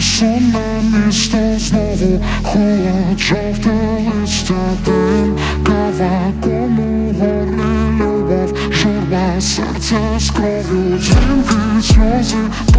Szalony stał znowu Chłodź w tyle stopy Kawa komu chory lubaw Żurba serca skrowił Dźwięki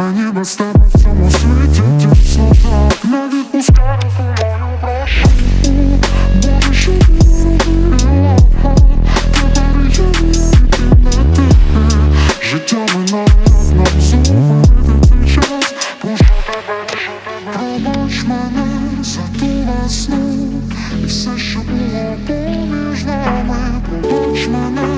Мені без тебе в цьому світі тіснота Не відпускай руку мою, прошу Боже, що ти робила Тепер я не на ти мы на як зупинити цей час Пусть тебе, держу тебе Пробач мене за ту весну І все, що було поміж нами Пробач мене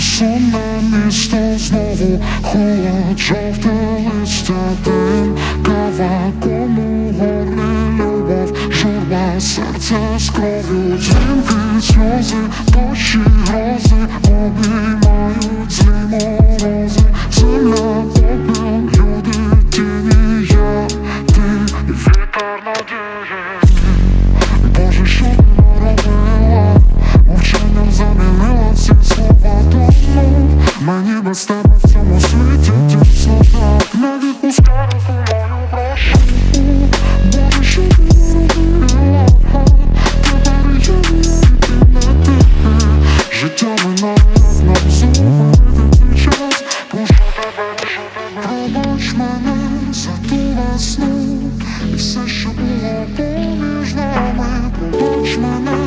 så many stars znowu Hułaczą w tę listę dym Kawa komuchorny Любов, żurba, serce skrowił Dźwięki, słozy, dosi grozy Obejmają zli morozy Zemla Я с тобой в цьому світі дійсно так Не відпускай руку мою прошу Бо ще на тебе Життя минає нам зупинити твій час Прошу тебе, прошу тебе Пробач все, що було поміж нами Пробач мене